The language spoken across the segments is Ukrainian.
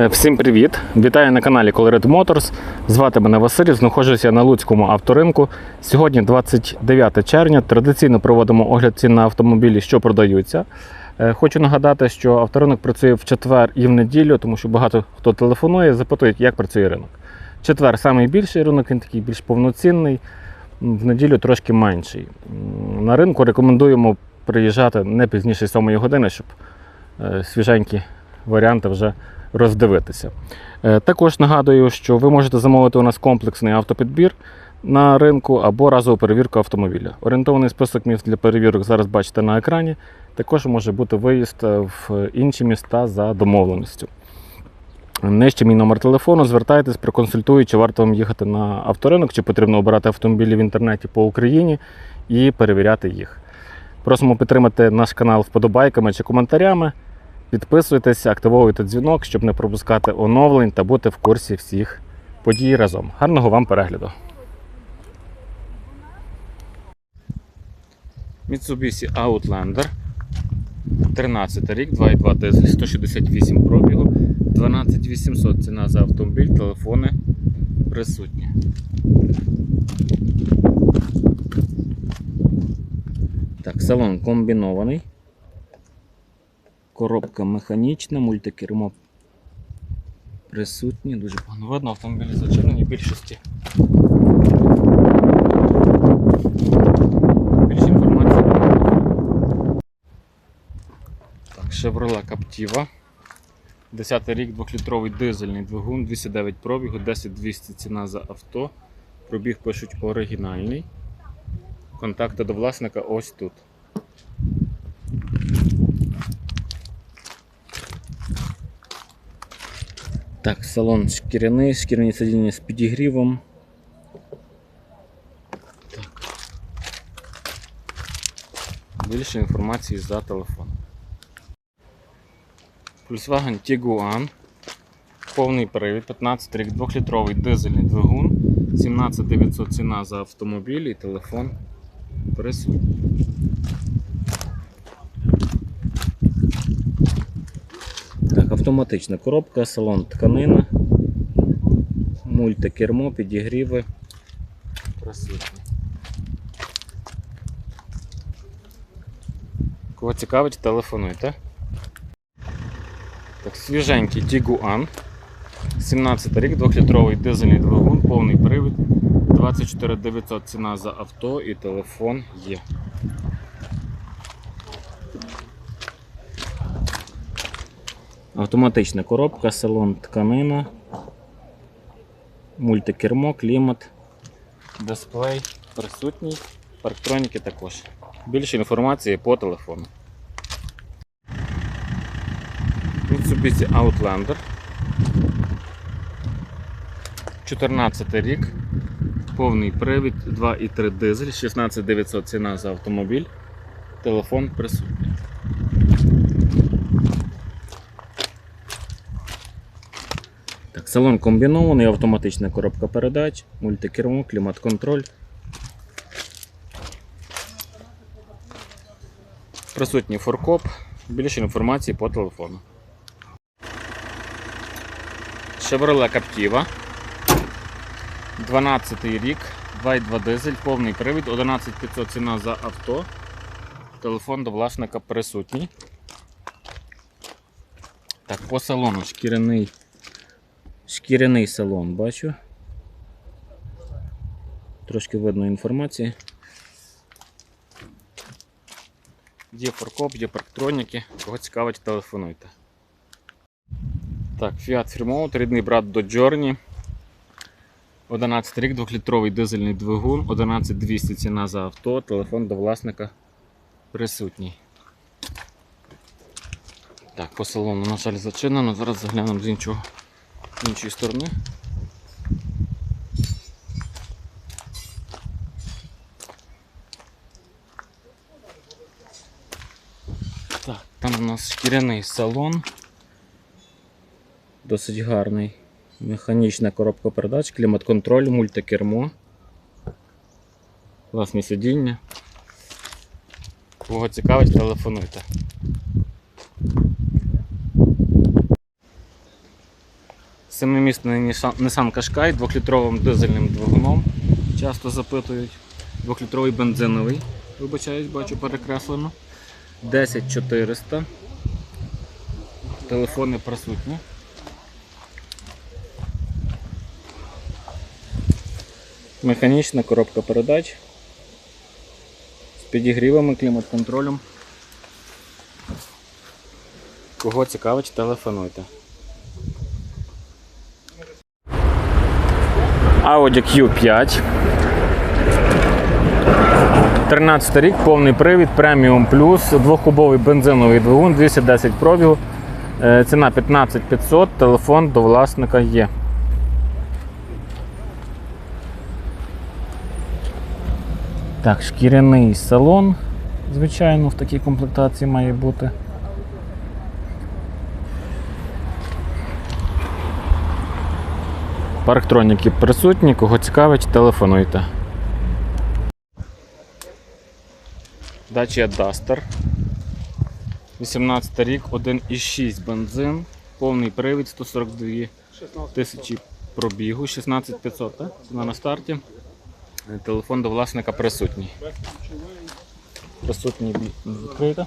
Е, Всім привіт! Вітаю на каналі Colored Motors. Звати мене Василь, знаходжуся на Луцькому авторинку. Сьогодні 29 червня. Традиційно проводимо огляд цін на автомобілі, що продаються. Е, Хочу нагадати, що авторинок працює в четвер і в неділю, тому що багато хто телефонує, запитують, як працює ринок. Четвер найбільший ринок, він такий більш повноцінний, в неділю трошки менший. На ринку рекомендуємо приїжджати не пізніше 7 години, щоб е, свіженькі варіанти вже роздивитися. Е, Також нагадую, що ви можете замовити у нас комплексний автопідбір на ринку або разову перевірку автомобіля. Орієнтований список міст для перевірок зараз бачите на екрані. Також може бути виїзд е, в інші міста за домовленістю. Нижче мій номер телефону. Звертайтесь, проконсультую, чи варто вам їхати на авторинок, чи потрібно обирати автомобілі в інтернеті по Україні і перевіряти їх. Просимо підтримати наш канал вподобайками чи коментарями. Підписуйтесь, активовуйте дзвінок, щоб не пропускати оновлень та бути в курсі всіх подій разом. Гарного вам перегляду! Mitsubishi Outlander 13 рік, 2,2 дизель, 168 пробігу, 12800 ціна за автомобіль, телефони присутні. Так, салон комбінований. Коробка механічна, мультикермо присутні, дуже погано видно, автомобілі зачинені в більшості. Більше інформації. Так, Chevrolet Captiva. 10 рік, 2-літровий дизельний двигун, 209 пробігу, 10200 ціна за авто. Пробіг пишуть оригінальний. Контакти до власника ось тут. Так, салон шкіряний, шкіряні сидіння з підігрівом. Так. Більше інформації за телефон. Volkswagen Tiguan. Повний привід, 15 рік, 2-літровий дизельний двигун, 17900 ціна за автомобіль і телефон присутній. Так, автоматична коробка, салон тканина, мультикермо, підігріви. Присутні. Кого цікавить, телефонуйте. Так, свіженький Tiguan. 17 рік, 2-літровий дизельний двигун, повний привід. 24 900 ціна за авто і телефон є. Автоматична коробка, салон тканина, мультикермо, клімат, дисплей присутній, парктроніки також. Більше інформації по телефону. Mitsubishi Outlander. 14 рік. Повний привід, 2,3 дизель, 16900 ціна за автомобіль. Телефон присутній. Салон комбінований, автоматична коробка передач, мультикермо, клімат-контроль. Присутній форкоп. Більше інформації по телефону. Chevrolet Captiva. 12 рік, 2,2 дизель, повний привід, 11500 ціна за авто. Телефон до власника присутній. Так, по салону шкіряний Шкіряний салон бачу. Трошки видно інформації. Є форкоп, є парктроніки. Кого цікавить, телефонуйте. Так, Fiat Firmout, рідний брат до Journey. 11 рік, 2-літровий дизельний двигун, 11200 ціна за авто, телефон до власника присутній. Так, по салону, на жаль, зачинено. Зараз заглянемо з іншого іншої сторони. Так, там у нас шкіряний салон. Досить гарний. Механічна коробка передач, клімат-контроль, мультикермо. Власні сидіння. Кого цікавить, телефонуйте. Семимісний Nissan Qashqai, 2-літровим дизельним двигуном. Часто запитують. 2-літровий бензиновий. Вибачаюсь, бачу перекреслено. 10400. Телефони присутні. Механічна коробка передач з підігрівами, клімат-контролем. Кого цікавить, телефонуйте. Audi Q5. 13 рік, повний привід, преміум плюс, двохкубовий бензиновий двигун, 210 пробігу. Е, Ціна 15500, телефон до власника є. Так, шкіряний салон, звичайно, в такій комплектації має бути. Парктроніки присутні, кого цікавить, телефонуйте. Dacia Duster. 18 рік, 1,6 бензин, повний привід, 142 тисячі пробігу, 16500, так? На старті. Телефон до власника присутній. Присутній відкрита.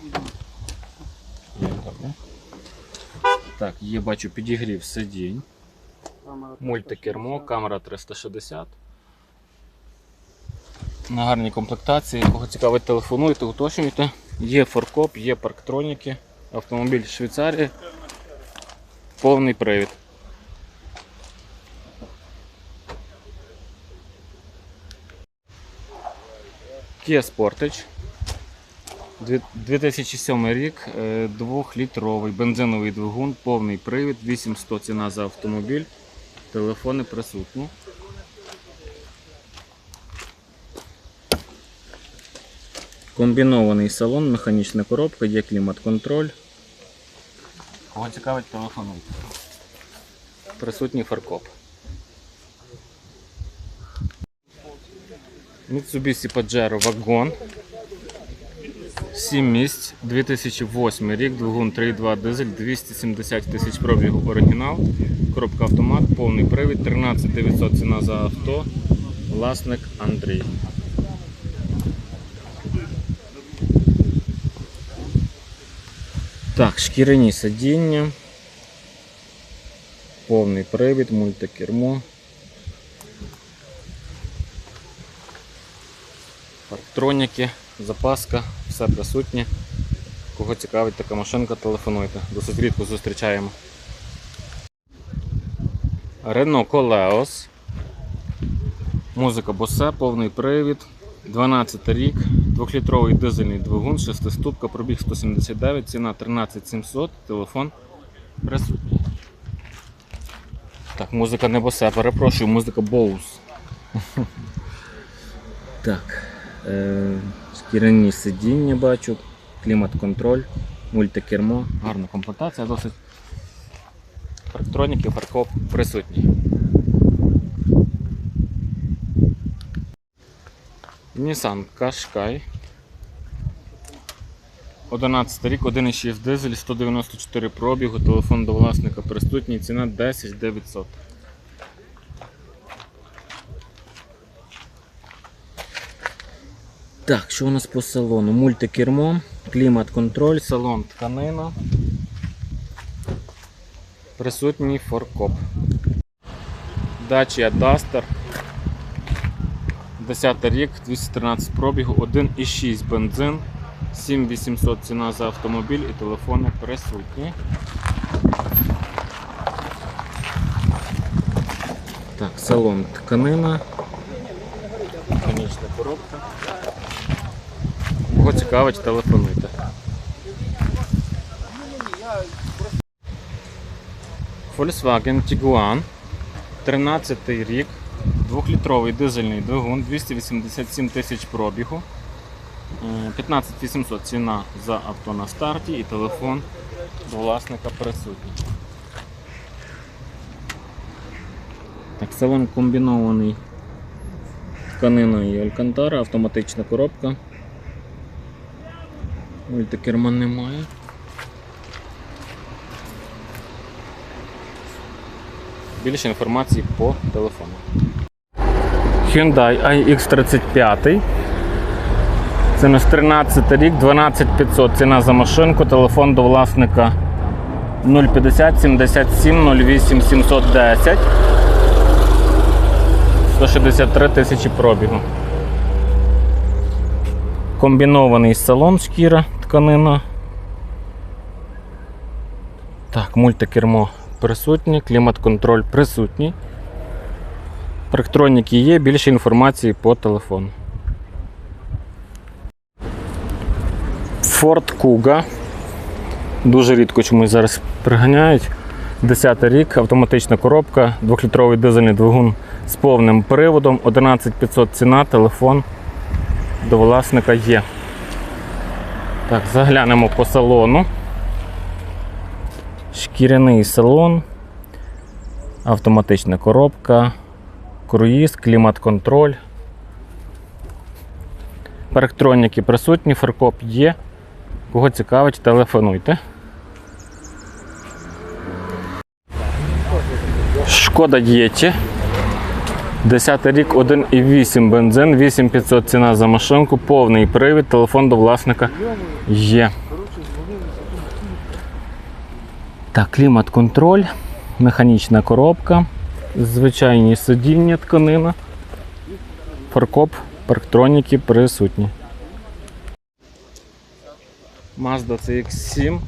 Так, є, бачу, підігрів сидінь. Мультикермо, камера 360. На гарній комплектації. Кого цікавить, телефонуйте, уточнюйте. Є форкоп, є парктроніки, автомобіль Швейцарії. Повний привід. Kia Sportage. 2007 рік, 2-літровий бензиновий двигун, повний привід, 800 ціна за автомобіль. Телефони присутні. Комбінований салон, механічна коробка, є клімат-контроль. Кого цікавить, телефонуйте. Присутній фаркоп. Mitsubishi Pajero Wagon. 7 місць, 2008 рік, двигун 3.2 дизель, 270 тисяч пробігу оригінал, коробка автомат, повний привід, 13 900 ціна за авто, власник Андрій. Так, шкіряні сидіння, повний привід, мультикермо. Парктроніки, запаска, все присутнє. Кого цікавить така машинка, телефонуйте. Досить рідко зустрічаємо. Renault Koleos. Музика Bose, повний привід. 12 рік, 2-літровий дизельний двигун, 6-ступка, пробіг 179, ціна 13700, телефон присутній. Так, музика не Bose, перепрошую, музика Bose. Так. Е, шкіряні сидіння бачу, клімат-контроль, мультикермо, гарна комплектація досить. Парктроніки, фаркоп присутні. Nissan Qashqai. 11 рік, 1,6 дизель, 194 пробігу, телефон до власника присутній, ціна 10 900. Так, що у нас по салону? Мультикермо, клімат-контроль, салон тканина. Присутній форкоп. Dacia Duster. 10 рік, 213 пробігу, 1,6 бензин, 7800 ціна за автомобіль і телефони присутні. Так, салон тканина. Механічна коробка. Кого цікавить, телефонуйте. Volkswagen Tiguan. 13 рік. 2-літровий дизельний двигун, 287 тисяч пробігу. Е, 15 800 ціна за авто на старті і телефон власника присутній. Так, салон комбінований тканина і алькантара, автоматична коробка. Мультикерма немає. Більше інформації по телефону. Hyundai iX35. Це наш 13 рік, 12500 ціна за машинку, телефон до власника 050 77 08 710. 163 тисячі пробігу. Комбінований салон шкіра, тканина. Так, мультикермо присутнє, клімат-контроль присутній. Парктроніки є, більше інформації по телефону. Ford Kuga. Дуже рідко чомусь зараз приганяють. 10 рік, автоматична коробка, 2-літровий дизельний двигун з повним приводом, 11500 ціна, телефон до власника є. Так, заглянемо по салону. Шкіряний салон, автоматична коробка, круїз, клімат-контроль. Парктроніки присутні, фаркоп є. Кого цікавить, телефонуйте. Шкода Єті. 10 рік 1,8 бензин, 8500 ціна за машинку, повний привід, телефон до власника є. Так, клімат-контроль, механічна коробка, звичайні сидіння тканина, фаркоп, парктроніки присутні. Mazda CX7.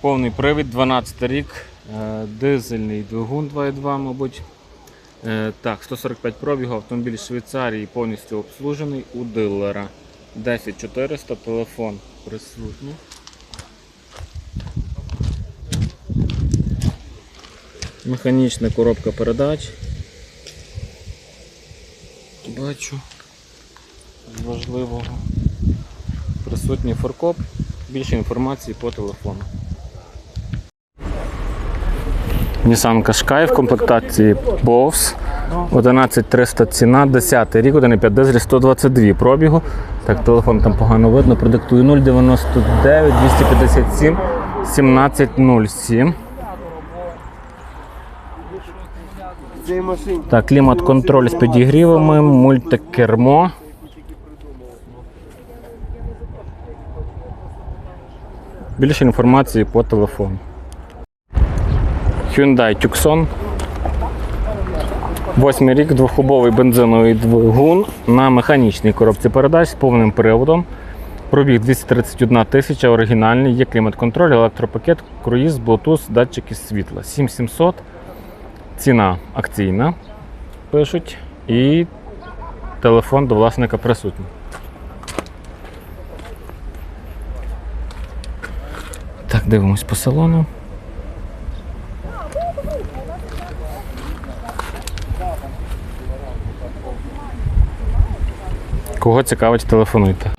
Повний привід, 12 рік, е, дизельний двигун 2.2, мабуть. Е, Так, 145 пробігу, автомобіль Швейцарії повністю обслужений у дилера. 10400, телефон присутній. Механічна коробка передач. Бачу. Важливого. Присутній форкоп. Більше інформації по телефону. Nissan Qashqai в комплектації BOVS. 11300 ціна, 10 рік, 1,5 дизель, 122 пробігу. Так, телефон там погано видно. Продиктую 099 257 1707. Так, клімат-контроль з підігрівами, мультикермо. Більше інформації по телефону. Hyundai Tucson. Восьмий рік, двохкубовий бензиновий двигун на механічній коробці передач з повним приводом. Пробіг 231 тисяча, оригінальний, є клімат-контроль, електропакет, круїз, Bluetooth, датчики світла. 7700. Ціна акційна, пишуть, і телефон до власника присутній. Так, дивимось по салону. Кого цікавить, телефонуйте.